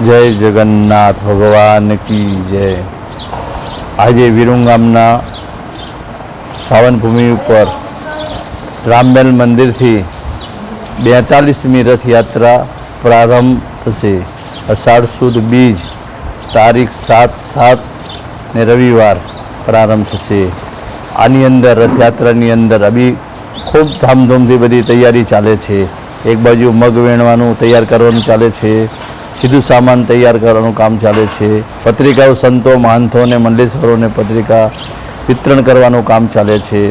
જય જગન્નાથ ભગવાન કી જય. આજે વિરુંગામના પાવન ભૂમિ ઉપર રામબેલ મંદિરથી બેતાલીસમી રથયાત્રા પ્રારંભ થશે. અષાઢ સુદ બીજ તારીખ સાત સાત ને રવિવાર પ્રારંભ થશે. આની અંદર રથયાત્રાની અંદર અભી ખૂબ ધામધૂમથી બધી તૈયારી ચાલે છે. એક બાજુ મગ વેણવાનું તૈયાર કરવાનું ચાલે છે. સીધું સામાન તૈયાર કરવાનું કામ ચાલે છે. પત્રિકાઓ સંતો, મહંતો અને મંડલેશ્વરોને પત્રિકા વિતરણ કરવાનું કામ ચાલે છે.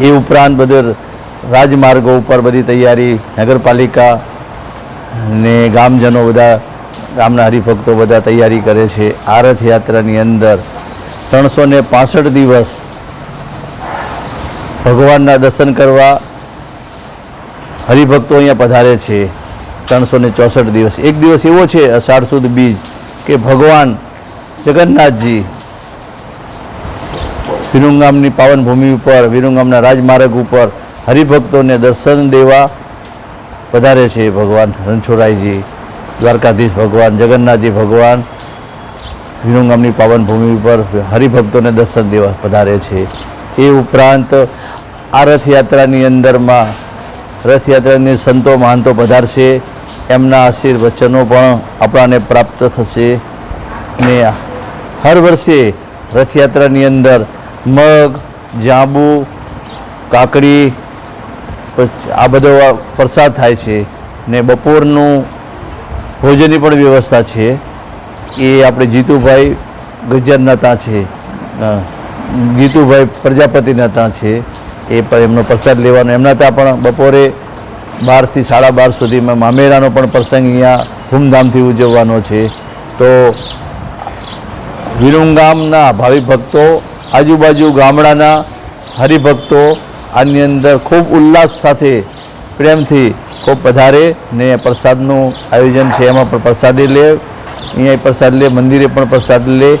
એ ઉપરાંત બધું રાજમાર્ગો ઉપર બધી તૈયારી, નગરપાલિકા ને ગામજનો બધા, ગામના હરિભક્તો બધા તૈયારી કરે છે. આ રથયાત્રાની અંદર ત્રણસો ને પાસઠ દિવસ ભગવાનના દર્શન કરવા હરિભક્તો અહીંયા પધારે છે. ત્રણસો ને ચોસઠ દિવસ. એક દિવસ એવો છે અષાઢ સુદ બીજ, કે ભગવાન જગન્નાથજી વિરુંગામની પાવન ભૂમિ ઉપર, વિરુંગામના રાજમાર્ગ ઉપર હરિભક્તોને દર્શન દેવા પધારે છે ભગવાન રણછોડરાયજી, દ્વારકાધીશ ભગવાન, જગન્નાથજી ભગવાન વિરુંગામની પાવન ભૂમિ ઉપર હરિભક્તોને દર્શન દેવા પધારે છે. એ ઉપરાંત આ રથયાત્રાની અંદરમાં, રથયાત્રાની સંતો મહાનતો પધારશે. એમના આશીર્વચનો પણ આપણાને પ્રાપ્ત થશે. ને હર વર્ષે રથયાત્રાની અંદર મગ, જાંબુ, કાકડી આ બધો પ્રસાદ થાય છે ને બપોરનું ભોજનની પણ વ્યવસ્થા છે. એ આપણે જીતુભાઈ ગજરના ત્યાં છે. જીતુભાઈ પ્રજાપતિના ત્યાં છે. એ પણ એમનો પ્રસાદ લેવાનો. એમના ત્યાં પણ બપોરે બારથી સાડા બાર સુધીમાં મામેરાનો પણ પ્રસંગ અહીંયા ધૂમધામથી ઉજવવાનો છે. તો વિરુંગામના ભાવિ ભક્તો, આજુબાજુ ગામડાના હરિભક્તો, આની અંદર ખૂબ ઉલ્લાસ સાથે પ્રેમથી ખૂબ પધારે ને પ્રસાદનું આયોજન છે. એમાં પણ પ્રસાદી લે, અહીંયા પ્રસાદ લે, મંદિરે પણ પ્રસાદ લે.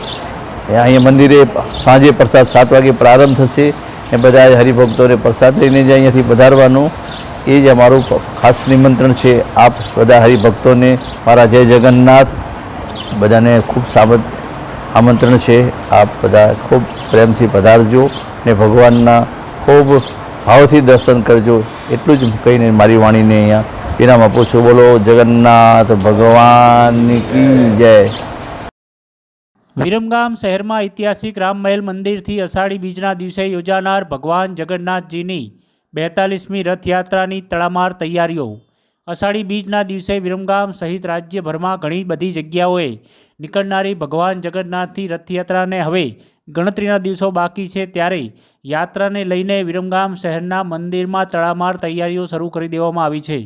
અહીંયા મંદિરે સાંજે પ્રસાદ સાત વાગે પ્રારંભ થશે. એ બધા હરિભક્તોને પ્રસાદ લઈને જ અહીંયાથી પધારવાનું. એ જ અમારું ખાસ નિમંત્રણ છે. આપ બધા હરિભક્તોને મારા જય જગન્નાથ. બધાને ખૂબ સાબત આમંત્રણ છે. આપ બધા ખૂબ પ્રેમથી પધારજો ને ભગવાનના ખૂબ ભાવથી દર્શન કરજો. એટલું જ કહીને મારી વાણીને અહીંયા વિરામ આપું છું. બોલો જગન્નાથ ભગવાનની કી જય. વિરમગામ શહેરમાં ઐતિહાસિક રામમહેલ મંદિરથી અષાઢી બીજના દિવસે યોજાનાર ભગવાન જગન્નાથજીની બેતાલીસમી રથયાત્રાની તડામાર તૈયારીઓ. અષાઢી બીજના દિવસે વિરમગામ સહિત રાજ્યભરમાં ઘણી બધી જગ્યાઓએ નીકળનારી ભગવાન જગન્નાથની રથયાત્રાને હવે ગણતરીના દિવસો બાકી છે ત્યારે યાત્રાને લઈને વિરમગામ શહેરના મંદિરમાં તડામાર તૈયારીઓ શરૂ કરી દેવામાં આવી છે.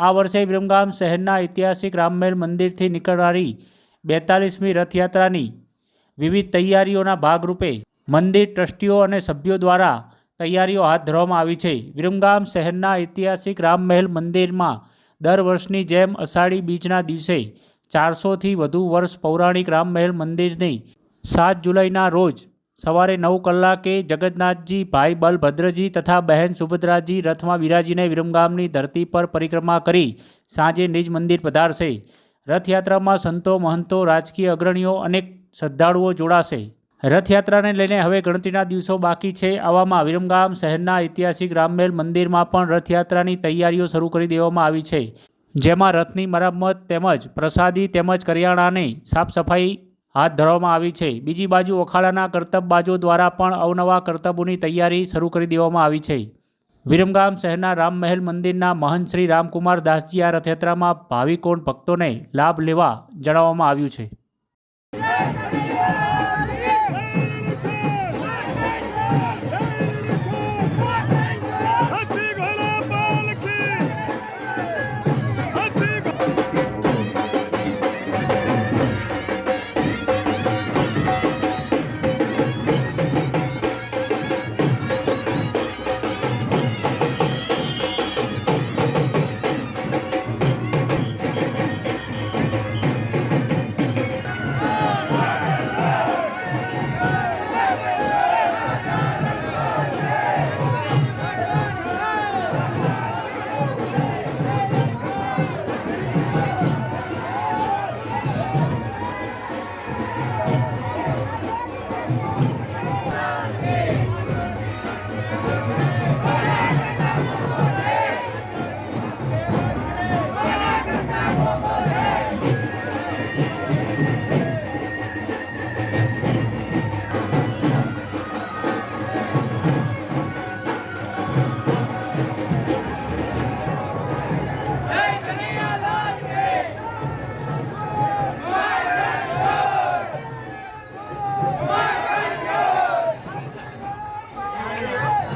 આ વર્ષે વિરમગામ શહેરના ઐતિહાસિક રામમેલ મંદિરથી નીકળનારી બેતાલીસમી રથયાત્રાની વિવિધ તૈયારીઓના ભાગરૂપે મંદિર ટ્રસ્ટીઓ અને સભ્યો દ્વારા તૈયારીઓ હાથ ધરવામાં આવી છે. વિરમગામ શહેરના ઐતિહાસિક રામમહેલ મંદિરમાં દર વર્ષની જેમ અષાઢી બીજના દિવસે ચારસોથી વધુ વર્ષ પૌરાણિક રામમહેલ મંદિરની સાત જુલાઈના રોજ સવારે નવ કલાકે જગન્નાથજી, ભાઈ બલભદ્રજી તથા બહેન સુભદ્રાજી રથમાં વિરાજીને વિરમગામની ધરતી પર પરિક્રમા કરી સાંજે નિજ મંદિર પધારશે. રથયાત્રામાં સંતો મહંતો, રાજકીય અગ્રણીઓ અનેક શ્રદ્ધાળુઓ જોડાશે. રથયાત્રાને લઈને હવે ગણતરીના દિવસો બાકી છે. આવામાં વિરમગામ શહેરના ઐતિહાસિક રામમેલ મંદિરમાં પણ રથયાત્રાની તૈયારીઓ શરૂ કરી દેવામાં આવી છે. જેમાં રથની મરામત તેમજ પ્રસાદી તેમજ કરિયાણાની સાફ સફાઈ હાથ ધરવામાં આવી છે. બીજી બાજુ અખાડાના કરતબબાજો દ્વારા પણ અવનવા કરતબોની તૈયારી શરૂ કરી દેવામાં આવી છે. વિરમગામ શહેરના રામમહેલ મંદિરના મહંત શ્રી રામકુમાર દાસજી આ રથયાત્રામાં ભાવિકોણ ભક્તોને લાભ લેવા જણાવવામાં આવ્યું છે.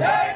Yeah.